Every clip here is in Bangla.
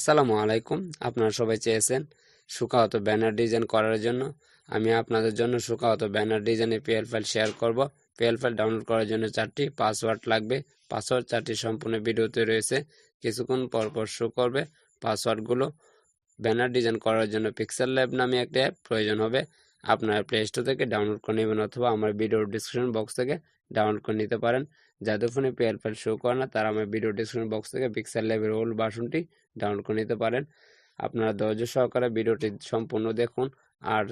আসসালামু আলাইকুম। আপনারা সবাই চেয়েছেন সুখাহত ব্যানার ডিজাইন করার জন্য। আমি আপনাদের জন্য সুখাহত ব্যানার ডিজাইনে পিএল ফাইল শেয়ার করব। পিএল ফাইল ডাউনলোড করার জন্য চারটি পাসওয়ার্ড লাগবে। পাসওয়ার্ড চারটি সম্পূর্ণ ভিডিওতে রয়েছে। কিছুক্ষণ পর পর শো করবে। পাসওয়ার্ডগুলো ব্যানার ডিজাইন করার জন্য পিক্সেল ল্যাব নামে একটা অ্যাপ প্রয়োজন হবে। আপনারা প্লে স্টোর থেকে ডাউনলোড করে নেবেন অথবা আমার ভিডিওর ডিসক্রিপশন বক্স থেকে ডাউনলোড করে নিতে পারেন। যাদের ফোনে পিএল ফাইল শো করে না, তারা আমার ভিডিও ডিসক্রিপশন বক্স থেকে পিক্সেল ল্যাবের ওল্ড ভার্সনটি ডাউনলোড করে নিতে পারেন। আপনারা ধৈর্য সহকারে ভিডিওটি সম্পূর্ণ দেখুন আর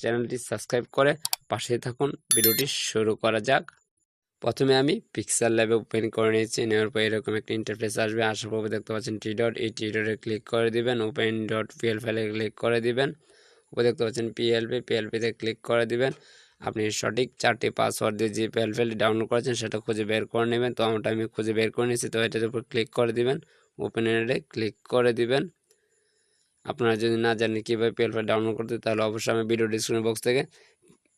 চ্যানেলটি সাবস্ক্রাইব করে পাশে থাকুন। ভিডিওটি শুরু করা যাক। প্রথমে আমি পিক্সেল ল্যাবে ওপেন করে নিয়েছি। নেওয়ার পর এরকম একটা ইন্টারফেস আসবে। আসার পর দেখতে পাচ্ছেন টি ডট এই টি ডটে ক্লিক করে দিবেন। ওপেন ডট পিএল ফাইলে ক্লিক করে দিবেন। দেখতে পাচ্ছেন পিএলপি পিএলপিতে ক্লিক করে দিবেন। আপনি সঠিক চারটি পাসওয়ার্ড দিয়ে যে পিএল ফাইল ডাউনলোড করেছেন সেটা খুঁজে বের করে নেবেন। তো আমারটা আমি খুঁজে বের করে নিয়েছি, তো এটার উপর ক্লিক করে দিবেন। ওপেন এন্ডে ক্লিক করে দিবেন। আপনারা যদি না জানেন কীভাবে পিএল ফাইল ডাউনলোড করতে তাহলে অবশ্যই আমি ভিডিও ডিসক্রিপশন বক্স থেকে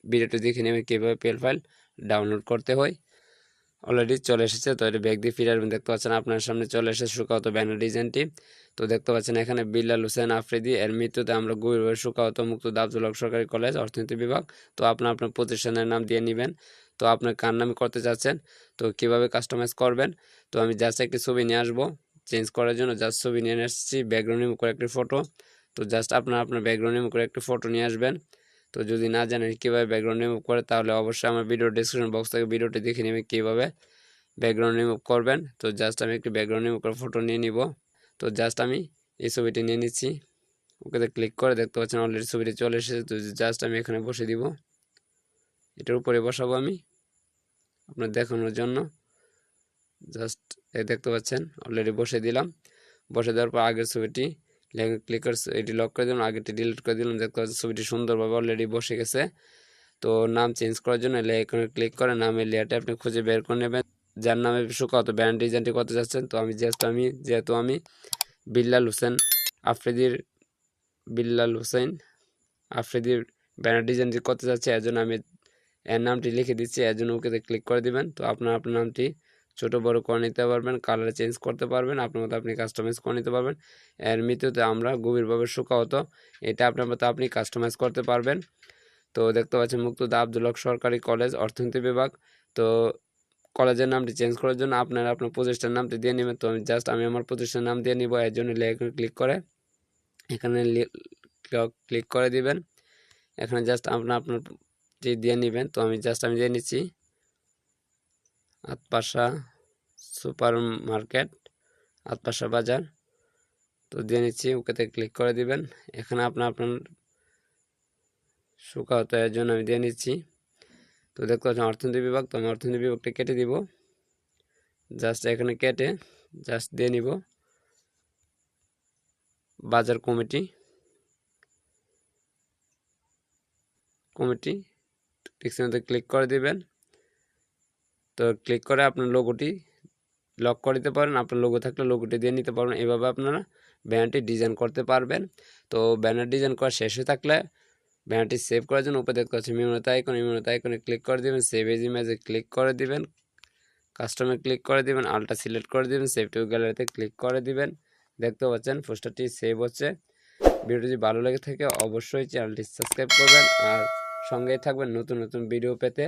ভিডিওটি দেখে নেবেন কীভাবে পিএল ফাইল ডাউনলোড করতে হয়। অলরেডি চলে এসেছে, তো এটা ব্যাগ দিয়ে ফিরে আসবেন। দেখতে পাচ্ছেন আপনার সামনে চলে এসেছে শুকাহত ব্যানার ডিজাইনটি তো দেখতে পাচ্ছেন এখানে বিল্লাল হোসেন আফ্রিদি, এর মৃত্যুতে আমরা গভীরভাবে শুকাহত মুক্ত আব্দুল সরকারি কলেজ, অর্থনীতি বিভাগ। তো আপনার আপনার প্রতিষ্ঠানের নাম দিয়ে নেবেন। তো আপনার কার নামে করতে চাচ্ছেন? তো কীভাবে কাস্টমাইজ করবেন? তো আমি জাস্ট একটি ছবি নিয়ে আসব। চেঞ্জ করার জন্য জাস্ট ছবি নিয়ে এসেছি ব্যাকগ্রাউন্ড রিমুভ করে একটি ফটো তো জাস্ট আপনার আপনার ব্যাকগ্রাউন্ড রিমুভ করে একটি ফটো নিয়ে আসবেন। তো যদি না জানেন কীভাবে ব্যাকগ্রাউন্ড রিমুভ করে, তাহলে অবশ্যই আমার ভিডিও ডিসক্রিপশন বক্স থেকে ভিডিওটি দেখে নেবেন কীভাবে ব্যাকগ্রাউন্ড রিমুভ করবেন। তো জাস্ট আমি একটি ব্যাকগ্রাউন্ড রিমুভ করে ফটো নিয়ে নিব। তো জাস্ট আমি এই ছবিটি নিয়ে নিচ্ছি। ওকে ক্লিক করে দেখতে পাচ্ছেন অলরেডি ছবিটি চলে এসেছে। তো জাস্ট আমি এখানে বসে দিব। এটার উপরে বসাবো আমি আপনার দেখানোর জন্য। জাস্ট এই দেখতে পাচ্ছেন অলরেডি বসে দিলাম। বসে দেওয়ার পর আগের ছবিটি ক্লিক করে এটি লক করে দিলাম, আগেরটি ডিলিট করে দিলাম দেখতে পাচ্ছেন ছবিটি সুন্দরভাবে অলরেডি বসে গেছে। তো নাম চেঞ্জ করার জন্য এখানে ক্লিক করে নামের লেয়ারটা আপনি খুঁজে বের করে নেবেন। যার নামে কত ব্যান্ড ডিজাইনটি করতে যাচ্ছেন তো আমি যেহেতু আমি যেহেতু আমি বিল্লাল হোসেন আফ্রিদির বিল্লাল হোসেন আফ্রিদির ব্যানার ডিজাইনটি করতে যাচ্ছি এর জন্য আমি এর নামটি লিখে দিচ্ছি, এর জন্য ওকে ক্লিক করে দিবেন। তো আপনার আপনার নামটি ছোট বড় করে নিতে পারবেন কালার চেঞ্জ করতে পারবেন, আপনার মতো আপনি কাস্টমাইজ করে নিতে পারবেন। এর মৃত্যুতে আমরা গভীরভাবে হতো এটা আপনার মতো আপনি কাস্টমাইজ করতে পারবেন। তো দেখতে পাচ্ছেন মুক্তদা আব্দুল হক সরকারি কলেজ, অর্থনীতি বিভাগ। তো কলেজের নামটি চেঞ্জ করার জন্য আপনারা আপনার প্রতিষ্ঠানের নামটি দিয়ে নেবেন। তো আমি জাস্ট আমি আমার প্রতিষ্ঠানের নাম দিয়ে নিব, এর জন্য এখানে ক্লিক করে। এখানে ক্লিক করে দিবেন। এখানে জাস্ট আপনার আপনার দিয়ে নেবেন, তো আমি জাস্ট আমি দিয়ে নিচ্ছি। আতপাশা সুপার মার্কেট আতপাশা বাজার। তো দিয়ে নিচ্ছি, ওকেতে ক্লিক করে দিবেন। এখানে আপনার আপনার শুকাহত এর জন্য আমি দিয়ে নিচ্ছি। তো দেখতে পাচ্ছেন, অর্থনীতি বিভাগ, তো আমি অর্থনীতি বিভাগটা কেটে দিব। জাস্ট এখানে কেটে জাস্ট দিয়ে নিব। বাজার কমিটি কমিটি, ঠিক টিক্সের ক্লিক করে দিবেন। তো ক্লিক করে আপনার লোগোটি লক করে দিতে পারেন। আপনার লোগো থাকলে লোগোটি দিয়ে নিতে পারবেন এভাবে আপনারা ব্যানারটি ডিজাইন করতে পারবেন। তো ব্যানার ডিজাইন করা শেষ হয়ে থাকলে ব্যানারটি সেভ করার জন্য উপরে দেখতে পাচ্ছি মিমনতা আইকন মিমনতা আইকনে ক্লিক করে দেবেন সেভ এজ ইমেজে ক্লিক করে দিবেন। কাস্টমে ক্লিক করে দিবেন আলটা সিলেক্ট করে দিবেন সেভ টু গ্যালারিতে ক্লিক করে দিবেন। দেখতে পাচ্ছেন পোস্টারটি সেভ হচ্ছে। ভিডিওটি যদি ভালো লেগে থাকে, অবশ্যই চ্যানেলটি সাবস্ক্রাইব করবেন। আর সঙ্গেই থাকবেন নতুন নতুন ভিডিও পেতে।